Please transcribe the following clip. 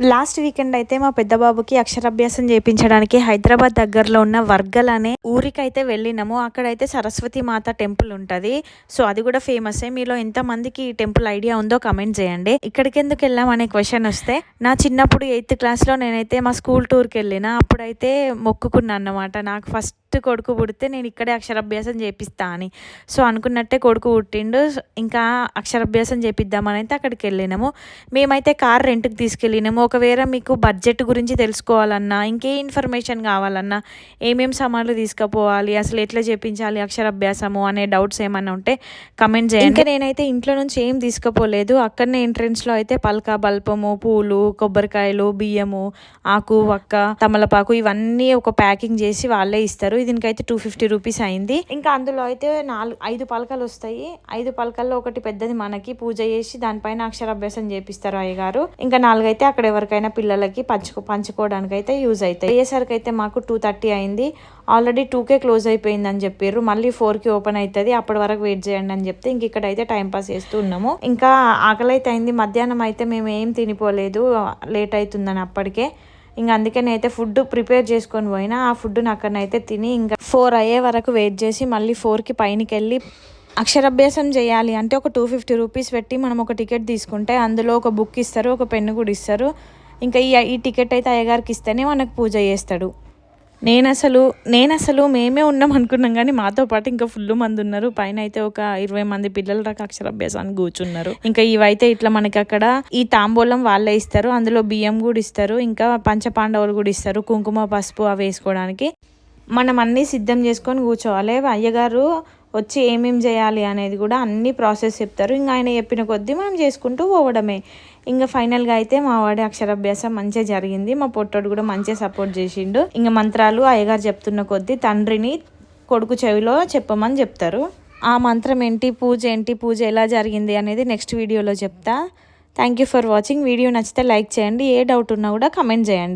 Last weekend అయితే మా పెద్ద బాబుకి అక్షరాభ్యాసం చేయించడానికి హైదరాబాద్ దగ్గరలో ఉన్న వర్గల్ అనే ఊరికైతే వెళ్ళినాము. అక్కడైతే సరస్వతి మాత టెంపుల్ ఉంటుంది. సో అది కూడా ఫేమస్ మీలో ఎంతమందికి ఈ టెంపుల్ ఐడియా ఉందో కమెంట్ చేయండి. ఇక్కడికి ఎందుకు వెళ్ళాం అనే క్వశ్చన్ వస్తే నా చిన్నప్పుడు ఎయిత్ క్లాస్లో నేనైతే మా స్కూల్ టూర్కి వెళ్ళిన అప్పుడైతే మొక్కుకున్నాను అన్నమాట. నాకు ఫస్ట్ కొడుకు పుడితే నేను ఇక్కడే అక్షరాభ్యాసం చేపిస్తా అని. సో అనుకున్నట్టే కొడుకు పుట్టిండు. ఇంకా అక్షరాభ్యాసం చేపిద్దామని అయితే అక్కడికి వెళ్ళినాము. మేమైతే కార్ రెంట్కి తీసుకెళ్ళినాము. ఒకవేళ మీకు బడ్జెట్ గురించి తెలుసుకోవాలన్నా ఇంకే ఇన్ఫర్మేషన్ కావాలన్నా ఏమేం సామాన్లు తీసుకుపోవాలి అసలు ఎట్లా చేపించాలి అక్షరాభ్యాసము అనే డౌట్స్ ఏమన్నా ఉంటే కమెంట్ చేయండి. ఇంకా నేనైతే ఇంట్లో నుంచి ఏం తీసుకుపోలేదు. అక్కడనే ఎంట్రెన్స్లో అయితే పలక బల్పము పూలు కొబ్బరికాయలు బియ్యము ఆకు వక్క తమలపాకు ఇవన్నీ ఒక ప్యాకింగ్ చేసి వాళ్ళే ఇస్తారు. దీనికైతే టూ ఫిఫ్టీ రూపీస్ అయింది. ఇంకా అందులో అయితే నాలుగు ఐదు పలకలు వస్తాయి. ఐదు పలకల్లో ఒకటి పెద్దది మనకి. పూజ చేసి దానిపైన అక్షరాభ్యాసం చేపిస్తారు అయ్యగారు. ఇంకా నాలుగైతే అక్కడ ఎవరికైనా పిల్లలకి పంచుకో పంచుకోవడానికి అయితే యూజ్ అవుతాయి. అయ్యేసరికి అయితే మాకు టూ థర్టీ అయింది. ఆల్రెడీ టూకే క్లోజ్ అయిపోయింది అని చెప్పారు మళ్ళీ ఫోర్కి ఓపెన్ అవుతుంది అప్పటి వరకు వెయిట్ చేయండి అని చెప్తే ఇంక ఇక్కడ అయితే టైం పాస్ చేస్తూ ఉన్నాము. ఇంకా ఆకలి అయితే అయింది. మధ్యాహ్నం అయితే మేము ఏం తినిపోలేదు. లేట్ అవుతుందని అప్పటికే. ఇంక అందుకని అయితే ఫుడ్ ప్రిపేర్ చేసుకొని పోయినా. ఆ ఫుడ్ అక్కడనైతే తిని ఇంకా ఫోర్ అయ్యే వరకు వెయిట్ చేసి మళ్ళీ ఫోర్కి పైనకి వెళ్ళి అక్షరాభ్యాసం చేయాలి అంటే ఒక టూ ఫిఫ్టీ రూపీస్ పెట్టి మనం ఒక టికెట్ తీసుకుంటే అందులో ఒక బుక్ ఇస్తారు ఒక పెన్ను కూడా ఇస్తారు. ఇంకా ఈ ఈ టికెట్ అయితే అయ్యగారికి ఇస్తేనే మనకు పూజ చేస్తాడు. నేను అసలు నేను అసలు మేమే ఉన్నాం అనుకున్నాం కానీ మాతో పాటు ఇంకా ఫుల్ మంది ఉన్నారు. పైన అయితే ఒక ఇరవై మంది పిల్లల దాకా అక్షరాభ్యాసానికి కూర్చున్నారు. ఇంకా ఇవైతే ఇట్లా మనకి అక్కడ ఈ తాంబూలం వాళ్ళే ఇస్తారు. అందులో బియ్యం కూడా ఇస్తారు. ఇంకా పంచపాండవులు కూడా ఇస్తారు. కుంకుమ పసుపు అవి వేసుకోవడానికి. మనం అన్నీ సిద్ధం చేసుకొని కూర్చోవాలి. అయ్యగారు వచ్చి ఏమేమి చేయాలి అనేది కూడా అన్ని ప్రాసెస్ చెప్తారు. ఇంకా ఆయన చెప్పిన కొద్దీ మనం చేసుకుంటూ పోవడమే. ఇంకా ఫైనల్గా అయితే మా వాడి అక్షరాభ్యాసం మంచిగా జరిగింది. మా పొట్టోడు కూడా మంచిగా సపోర్ట్ చేసిండు. ఇంకా మంత్రాలు అయ్యగారు చెప్తున్న కొద్దీ తండ్రిని కొడుకు చెవిలో చెప్పమని చెప్తారు. ఆ మంత్రం ఏంటి? పూజ ఏంటి? పూజ ఎలా జరిగింది అనేది నెక్స్ట్ వీడియోలో చెప్తా. Thank you for watching. Video నచ్చితే లైక్ చేయండి. ఏ డౌట్ ఉన్నా కూడా కమెంట్ చేయండి.